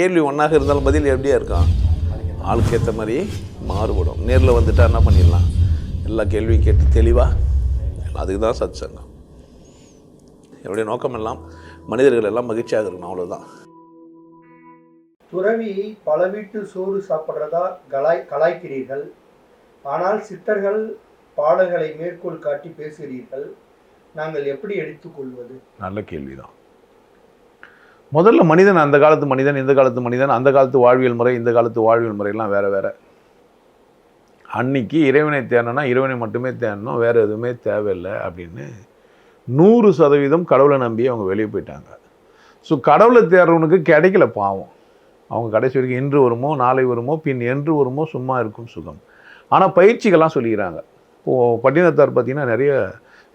கேள்வி ஒன்றாக இருந்தாலும் பதில் எப்படியா இருக்கும்? ஆளுக்கு ஏற்ற மாதிரி மாறுபடும். நேரில் வந்துட்டா என்ன பண்ணிடலாம்? எல்லா கேள்வியும் கேட்டு தெளிவாக அதுக்கு தான் சத் சங்கம் என்னுடைய நோக்கம் எல்லாம் மனிதர்கள் எல்லாம் மகிழ்ச்சியாக இருக்கணும் அவ்வளோதான் துறவி பல வீட்டு சோறு சாப்பிட்றதா கலாய் கலாய்க்கிறீர்கள். ஆனால் சித்தர்கள் பாடல்களை மேற்கோள் காட்டி பேசுகிறீர்கள். நாங்கள் எப்படி எடுத்துக்கொள்வது நல்ல கேள்வி தான் முதல்ல மனிதன் அந்த காலத்து மனிதன் இந்த காலத்து மனிதன் அந்த காலத்து வாழ்வியல் முறை இந்த காலத்து வாழ்வியல் முறையெல்லாம் வேறு வேறு. அன்னைக்கு இறைவனை தேடணும்னா இறைவனை மட்டுமே தேடணும் வேறு எதுவுமே தேவையில்லை அப்படின்னு நூறு சதவீதம் கடவுளை நம்பி அவங்க வெளியே போயிட்டாங்க. ஸோ கடவுளை தேடுறவனுக்கு கிடைக்கல பாவம். அவங்க கடைசி வரைக்கும் இன்று வருமோ நாளை வருமோ பின் என்று வருமோ சும்மா இருக்கும் சுகம். ஆனால் பயிற்சிகள்லாம் சொல்லிக்கிறாங்க. இப்போது பட்டினத்தார் பார்த்திங்கன்னா நிறைய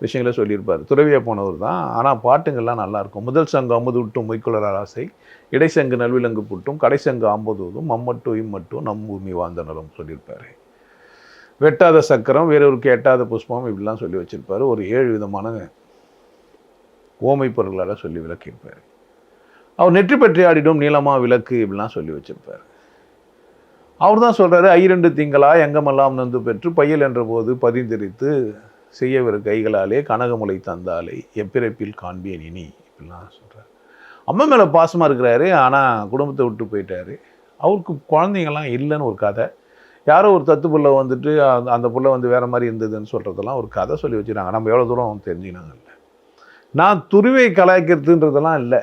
விஷயங்களை சொல்லியிருப்பார். துறவியாக போனவர் தான். ஆனால் பாட்டுங்கள்லாம் நல்லாயிருக்கும். முதல் சங்கு அமுது விட்டும் மொய்க்குளர் ஆசை இடைச்சங்கு நல்விலங்கு புட்டும் கடைசங்கு ஆம்பதூதும் மம்மட்டும் இம்மட்டும் நம் பூமி வாழ்ந்தனரும் சொல்லியிருப்பார். வெட்டாத சக்கரம் வேறொருக்கு எட்டாத புஷ்பம் இப்படிலாம் சொல்லி வச்சுருப்பார். ஒரு ஏழு விதமான ஓமை பொருள்களால் சொல்லி விளக்கியிருப்பார். அவர் நெற்றி பற்றி ஆடிடும் நீளமா விளக்கு இப்படிலாம் சொல்லி வச்சுருப்பார். அவர் தான் சொல்கிறாரு ஐரண்டு திங்களா எங்கமெல்லாம் நந்து பெற்று பையல் என்ற போது பதிந்திரித்து செய்யவிரு கைகளாலே கனகமுலை தந்தாலே எப்பிறப்பில் காண்பேன் இனி இப்படிலாம் சொல்கிறார் அம்மா மேலே பாசமாக இருக்கிறாரு ஆனால் குடும்பத்தை விட்டு போயிட்டாரு. அவருக்கு குழந்தைங்கள்லாம் இல்லைன்னு ஒரு கதை. யாரோ ஒரு தத்து புள்ள வந்துட்டு அந்த அந்த புள்ள வந்து வேறு மாதிரி இருந்ததுன்னு சொல்கிறதெல்லாம் ஒரு கதை சொல்லி வச்சுருக்காங்க. நம்ம எவ்வளோ தூரம் தெரிஞ்சுக்கினாங்க இல்லை. நான் துருவை கலாய்க்கிறதுன்றதெல்லாம் இல்லை.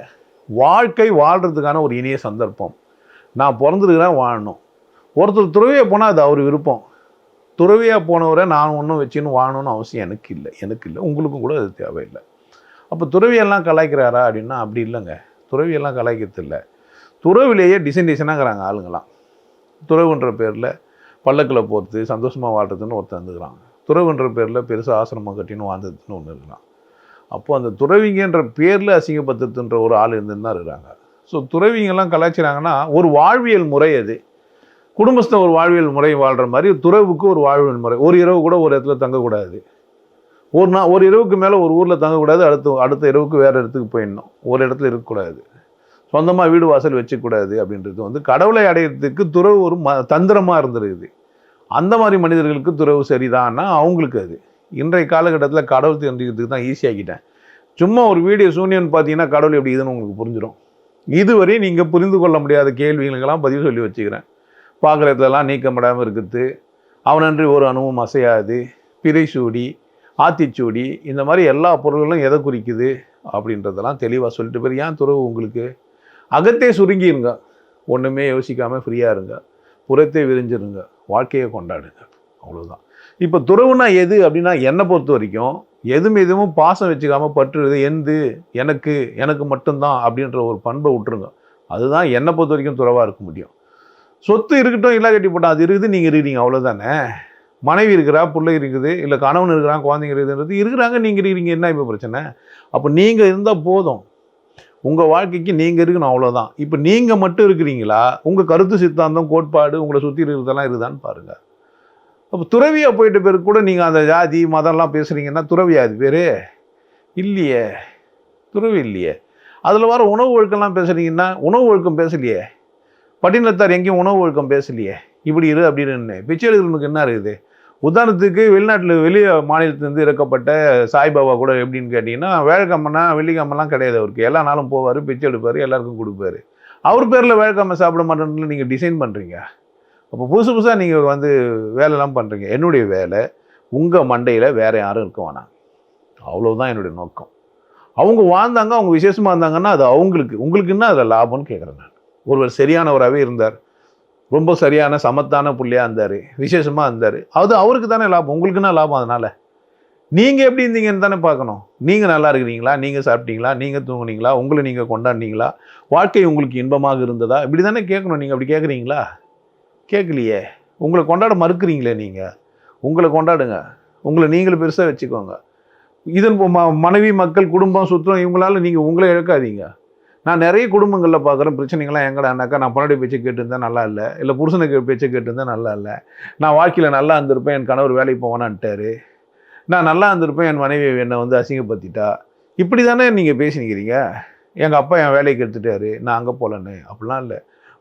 வாழ்க்கை வாழ்கிறதுக்கான ஒரு இனிய சந்தர்ப்பம். நான் பிறந்திருக்கிறேன் வாழணும். ஒருத்தர் துறவியை போனால் அது அவர் விருப்பம். துறவியாக போனவரை நான் ஒன்றும் வச்சுன்னு வாழணும்னு அவசியம் எனக்கு இல்லை. எனக்கு இல்லை. உங்களுக்கும் கூட அது தேவையில்லை. அப்போ துறவியெல்லாம் கலாய்க்கிறாரா அப்படின்னா அப்படி இல்லைங்க. துறவியெல்லாம் கலாய்க்கிறது இல்லை துறவிலேயே டிசைன் டிசைனாகிறாங்க ஆளுங்களாம் துறவுன்ற பேரில் பல்லக்கில் போகிறது சந்தோஷமாக வாழ்கிறதுன்னு ஒருத்தர் இருந்துக்கிறாங்க துறவுன்ற பேரில் பெருசாக ஆசிரமம் கட்டின்னு வாழ்ந்ததுன்னு ஒன்று இருக்கிறான் அப்போது அந்த துறவிங்கன்ற பேரில் அசிங்கப்படுத்துன்ற ஒரு ஆள் இருந்துன்னு தான் இருக்கிறாங்க. ஸோ துறவிங்கெல்லாம் கலாய்ச்சிறாங்கன்னா ஒரு வாழ்வியல் முறை அது. குடும்பஸ்த ஒரு வாழ்வியல் முறை வாழ்கிற மாதிரி துறவுக்கு ஒரு வாழ்வியல் முறை. ஒரு இரவு கூட ஒரு இடத்துல தங்கக்கூடாது. ஒரு நாள் ஒரு இரவுக்கு மேலே ஒரு ஊரில் தங்கக்கூடாது அடுத்த அடுத்த இரவுக்கு வேறு இடத்துக்கு போயிடணும். ஒரு இடத்துல இருக்கக்கூடாது. சொந்தமாக வீடு வாசல் வச்சுக்கூடாது அப்படின்றது வந்து கடவுளை அடையிறதுக்கு துறவு ஒரு ம தந்திரமாக இருந்துருக்குது. அந்த மாதிரி மனிதர்களுக்கு துறவு சரிதான்னா அவங்களுக்கு அது. இன்றைய காலகட்டத்தில் கடவுள் தெரிஞ்சுக்கிறதுக்கு தான் ஈஸியாக்கிட்டேன் சும்மா ஒரு வீடியோ சூனியன் பார்த்தீங்கன்னா கடவுள் எப்படி இதுன்னு உங்களுக்கு புரிஞ்சிடும் இதுவரை நீங்கள் புரிந்து கொள்ள முடியாத கேள்விகளுக்கெல்லாம் பதிவு சொல்லி வச்சுக்கிறேன். பார்க்குறதுலலாம் நீக்கப்படாமல் இருக்குது. அவனன்றி ஒரு அணுவும் அசையாது. பிறைசூடி ஆத்திச்சூடி இந்த மாதிரி எல்லா பொருள்களும் எதை குறிக்குது அப்படின்றதெல்லாம் தெளிவாக சொல்லிட்டு போய் ஏன் துறவு உங்களுக்கு? அகத்தே சுருங்கிருங்க. ஒன்றுமே யோசிக்காமல் ஃப்ரீயாக இருங்க. புறத்தே விரிஞ்சிருங்க. வாழ்க்கையை கொண்டாடுங்க. அவ்வளோதான் இப்போ துறவுனா எது அப்படின்னா என்னை பொறுத்த வரைக்கும் எதுவும் எதுவும் பாசம் வச்சுக்காமல் பற்றுறது எந்து? எனக்கு. எனக்கு மட்டும்தான் அப்படின்ற ஒரு பண்பை விட்டுருங்க அதுதான் என்னை பொறுத்த வரைக்கும் துறவாக இருக்க முடியும். சொத்து இருக்கட்டும் இல்லை கட்டி போட்டால் அது இருக்குது நீங்கள் இருக்கிறீங்க அவ்வளோதானே மனைவி இருக்கிறா பிள்ளை இருக்குது இல்லை கணவன் இருக்கிறான் குழந்தைங்க இருக்குதுன்றது இருக்கிறாங்க நீங்கள் இருக்கிறீங்க என்ன இப்போ பிரச்சனை? அப்போ நீங்கள் இருந்தால் போதும். உங்கள் வாழ்க்கைக்கு நீங்கள் இருக்கணும் அவ்வளோதான் இப்போ நீங்கள் மட்டும் இருக்கிறீங்களா? உங்கள் கருத்து சித்தாந்தம் கோட்பாடு உங்களை சுற்றி இருக்கிறதெல்லாம் இருக்குதான்னு பாருங்கள் அப்போ துறவியாக போயிட்ட பிறகு கூட நீங்கள் அந்த ஜாதி மதம்லாம் பேசுகிறீங்கன்னா துறவியா அது பேர்? இல்லையே. துறவி இல்லையே. அதில் வர உணவு ஒழுக்கம்லாம் பேசுகிறீங்கன்னா உணவு ஒழுக்கம் பேசலையே. பட்டினத்தார் எங்கேயும் உணவு ஒழுக்கம் பேசலையே. இப்படி இரு அப்படின்னு பிச்சை எடுக்கிறவனுக்கு என்ன இருக்குது? உதாரணத்துக்கு வெளிநாட்டில் வெளி மாநிலத்திலேருந்து இறக்கப்பட்ட சாய்பாபா கூட எப்படின்னு கேட்டிங்கன்னா வேலைக்கிழமைனா வெள்ளிக்கிழமெல்லாம் கிடையாது அவருக்கு. எல்லா நாளும் போவார் பிச்சை எடுப்பார் எல்லாருக்கும் கொடுப்பாரு. அவர் பேரில் வேலைக்கிழமை சாப்பிட மாட்டேன்னு நீங்கள் டிசைன் பண்ணுறீங்க அப்போ புதுசு புதுசாக நீங்கள் வந்து வேலைலாம் பண்ணுறீங்க என்னுடைய வேலை உங்கள் மண்டையில் வேறு யாரும் இருக்க வேணாம். அவ்வளோதான் என்னுடைய நோக்கம். அவங்க வாழ்ந்தாங்க அவங்க விசேஷமாக இருந்தாங்கன்னா அது அவங்களுக்கு உங்களுக்கு என்ன அதில் லாபம்னு கேட்குறேன் நான். ஒருவர் சரியானவராகவே இருந்தார். ரொம்ப சரியான சமத்தான புள்ளியாக இருந்தார். விசேஷமாக இருந்தார். அது அவருக்கு தானே லாபம். உங்களுக்குன்னா லாபம் அதனால். நீங்கள் எப்படி இருந்தீங்கன்னு தானே பார்க்கணும். நீங்கள் நல்லா இருக்கிறீங்களா? நீங்கள் சாப்பிட்டீங்களா? நீங்கள் தூங்குனீங்களா? உங்களை நீங்கள் கொண்டாடினீங்களா? வாழ்க்கை உங்களுக்கு இன்பமாக இருந்ததா? இப்படி தானே கேட்கணும். நீங்கள் அப்படி கேட்குறீங்களா? கேட்கலையே. உங்களை கொண்டாட மறுக்கிறீங்களே நீங்கள் உங்களை கொண்டாடுங்க. உங்களை நீங்களும் பெருசாக வச்சுக்கோங்க. இதன் ம மனைவி மக்கள் குடும்பம் சுற்றம் இவங்களால நீங்கள் உங்களை இழக்காதீங்க. நான் நிறைய குடும்பங்களில் பார்க்குறேன் பிரச்சனைகள்லாம் எங்கடானாக்கா நான் பொன்னாடி பேச்சை கேட்டிருந்தா நல்லா இல்லை. இல்லை புருஷனுக்கு பேச்சை கேட்டிருந்தா நல்லா இல்லை. நான் வாழ்க்கையில் நல்லா இருந்திருப்பேன். என் கணவர் வேலைக்கு போவானான்ட்டாரு. நான் நல்லா இருந்திருப்பேன். என் மனைவி என்னை வந்து அசிங்கப்படுத்திட்டா. இப்படி தானே நீங்கள் பேசினிக்கிறீங்க? எங்கள் அப்பா என் வேலைக்கு எடுத்துட்டாரு நான் அங்கே போகலன்னு அப்படிலாம் இல்லை.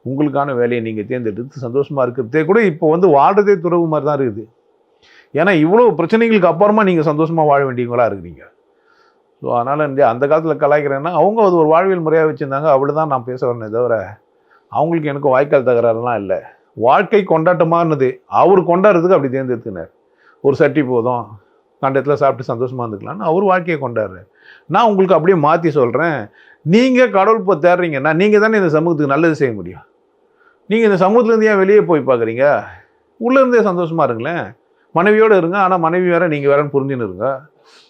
உங்களுக்கான வேலையை நீங்கள் தேர்ந்தெடுத்து சந்தோஷமாக இருக்கிறதே கூட இப்போ வந்து வாழ்கிறதே துறவு மாதிரி தான் இருக்குது. ஏன்னா இவ்வளோ பிரச்சனைகளுக்கு அப்புறமா நீங்கள் சந்தோஷமாக வாழ வேண்டியவங்களாக இருக்கிறீங்க. ஸோ அதனால் இந்த அந்த காலத்தில் கலாய்க்கிறேன்னா அவங்க அது ஒரு வாழ்வியல் முறையாக வச்சுருந்தாங்க. அப்படி தான் நான் பேச வரேனே தவிர அவங்களுக்கு எனக்கு வாய்க்கால் தகராறுலாம் இல்லை. வாழ்க்கை கொண்டாட்டமானது அவர் கொண்டாடுறதுக்கு அப்படி தேர்ந்தெடுத்துனார் ஒரு சட்டி போதும் கண்டத்தில் சாப்பிட்டு சந்தோஷமாக இருந்துக்கலாம்னு அவர் வாழ்க்கையை கொண்டாடுறாரு. நான் உங்களுக்கு அப்படியே மாற்றி சொல்கிறேன் நீங்கள் கடவுள் இப்போ தேடுறீங்கன்னா நீங்கள் தானே இந்த சமூகத்துக்கு நல்லது செய்ய முடியும். நீங்கள் இந்த சமூகத்துலேருந்து ஏன் வெளியே போய் பார்க்குறீங்க? உள்ளே இருந்தே சந்தோஷமாக இருங்களேன். மனைவியோடு இருங்க ஆனால் மனைவி வேற நீங்கள் வேறன்னு புரிஞ்சுன்னு இருங்க.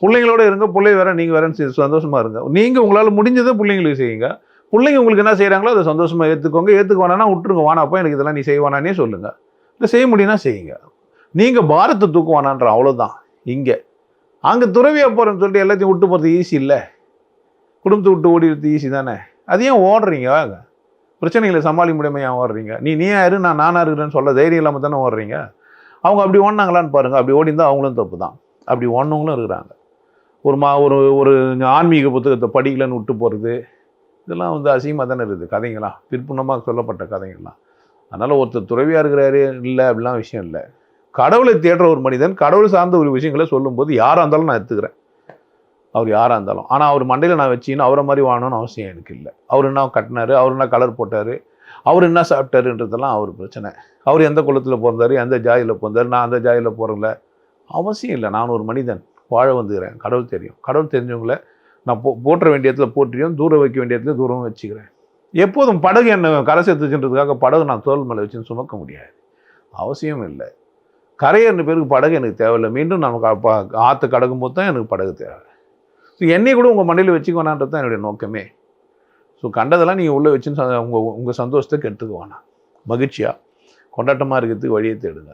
பிள்ளைங்களோட இருங்க பிள்ளை வேற நீங்கள் வேறன்னு சந்தோஷமாக இருங்க. நீங்கள் உங்களால் முடிஞ்சதை பிள்ளைங்களுக்கு செய்யுங்க. பிள்ளைங்க உங்களுக்கு என்ன செய்கிறாங்களோ அதை சந்தோஷமாக ஏற்றுக்கோங்க ஏற்றுக்க வேணாம்னா விட்டுருங்க. வானாப்போ எனக்கு இதெல்லாம் நீ செய்வானானே சொல்லுங்கள் இல்லை செய்ய முடியும்னா செய்யுங்க. நீங்கள் பாரத்தை தூக்குவானான்ற அவ்வளோதான் இங்கே. அங்கே துறவியாக போகிறேன்னு சொல்லிட்டு எல்லாத்தையும் விட்டு போகிறது ஈஸி இல்லை. குடும்பத்தை விட்டு ஓடிடுறது ஈஸி தானே. அது ஏன் ஓடுறீங்க? பிரச்சனைகளை சமாளிக்க முடியாமல் ஏன் ஓடுறீங்க? நீ நீயா இரு நான் நானாக இருக்கிறேன்னு சொல்ல தைரியம் இல்லாமல் தானே ஓடுறீங்க? அவங்க அப்படி ஓடினாங்களான்னு பாருங்கள் அப்படி ஓடிந்தால் அவங்களும் தப்பு தான் அப்படி ஓடினவங்களும் இருக்கிறாங்க. ஒரு மா ஒரு ஒரு ஆன்மீக புத்தகத்தை படிக்கலன்னு விட்டு போகிறது இதெல்லாம் வந்து அசிங்கமாக தானே இருக்குது. கதைங்களாம் பிற்புணமாக சொல்லப்பட்ட கதைங்கள்லாம் அதனால் ஒருத்தர் துறவியாக இருக்கிறாரு இல்லை அப்படிலாம் விஷயம் இல்லை. கடவுளை தேடுற ஒரு மனிதன் கடவுள் சார்ந்த ஒரு விஷயங்களை சொல்லும்போது யாராக இருந்தாலும் நான் எடுத்துக்கிறேன் அவர் யாராக இருந்தாலும். ஆனால் அவர் மண்டையில் நான் வச்சின்னு அவரை மாதிரி வாங்கணும்னு அவசியம் எனக்கு இல்லை. அவர் என்ன கட்டினார் அவர் என்ன கலர் போட்டார் அவர் என்ன சாப்பிட்டாருன்றதெல்லாம் அவர் பிரச்சனை. அவர் எந்த குளத்தில் பிறந்தார் எந்த ஜாயில் பிறந்தார் நான் அந்த ஜாயில் போகிறேன்ல அவசியம் இல்லை. நான் ஒரு மனிதன் வாழ வந்துக்கிறேன். கடவுள் தெரியும். கடவுள் தெரிஞ்சவங்கள நான் போ போற்ற வேண்டிய இடத்துல போற்றியும் தூரம் வைக்க வேண்டிய இடத்துல தூரம் வச்சுக்கிறேன். எப்போதும் படகு என்ன கரை சேர்த்துச்சுன்றதுக்காக படகு நான் தோல் மேலே வச்சுன்னு சுமக்க முடியாது. அவசியம் இல்லை. கரையேறின பேருக்கு படகு எனக்கு தேவையில்லை. மீண்டும் நம்ம ஆற்று கடக்கும் போது தான் எனக்கு படகு தேவை. ஸோ என்னை கூட உங்கள் மண்டையில் வச்சுக்கோனான்றது தான் என்னுடைய நோக்கமே. ஸோ கண்டதெல்லாம் நீங்கள் உள்ளே வச்சுன்னு ச- உங்கள் உங்கள் சந்தோஷத்தை கெடுத்துக்க வேணாம் மகிழ்ச்சியாக கொண்டாட்டமாக இருக்கிறதுக்கு வழியை தேடுங்க.